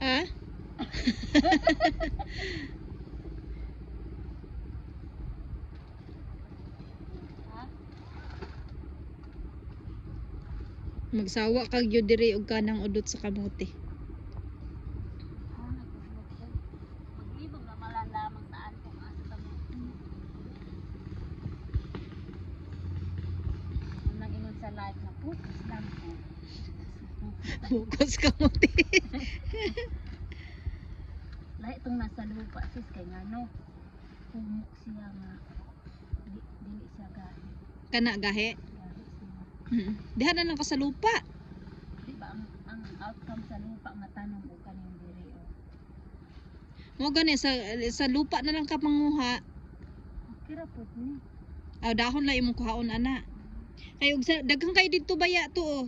Ha? Magsawa kag gyud diri og kanang udot sa kamote. Ka. Bukos kamote. Lahi itong nasa lupa sis kay nga no. Humok siya nga. Di, dili siya gahi. Kana gahe. Gahi siya. Mm. Diha na lang ka sa lupa. Di ba ang, ang outcome sa lupa nga tanong o kaning diri o. Mo gani sa sa lupa na lang ka manguha. Okay ra pud ni. Aw dahon lang imong kuhaon ana. Kay og daghang kay didto baya to oh.